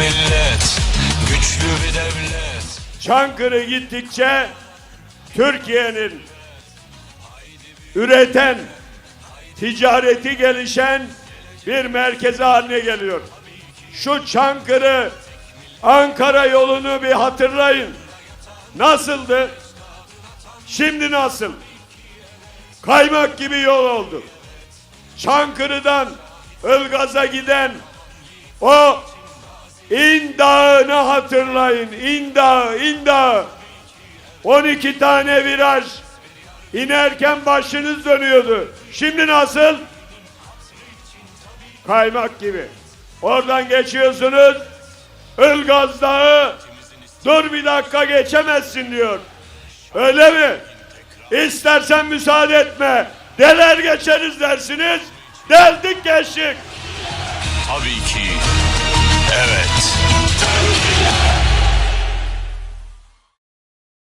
millet Güçlü bir devlet Çankırı gittikçe Türkiye'nin üreten, ticareti gelişen bir merkezi haline geliyor. Şu Çankırı Ankara yolunu bir hatırlayın. Nasıldı? Şimdi nasıl? Kaymak gibi yol oldu. Çankırı'dan Ilgaz'a giden o İn Dağı'nı hatırlayın. İn Dağı, İn Dağı. 12 tane viraj. İnerken başınız dönüyordu. Şimdi nasıl? Kaymak gibi. Oradan geçiyorsunuz. Ilgaz Dağı. Dur bir dakika geçemezsin diyor. Öyle mi? İstersen müsaade etme. Deler geçeriz dersiniz. Deldik geçtik. Tabii ki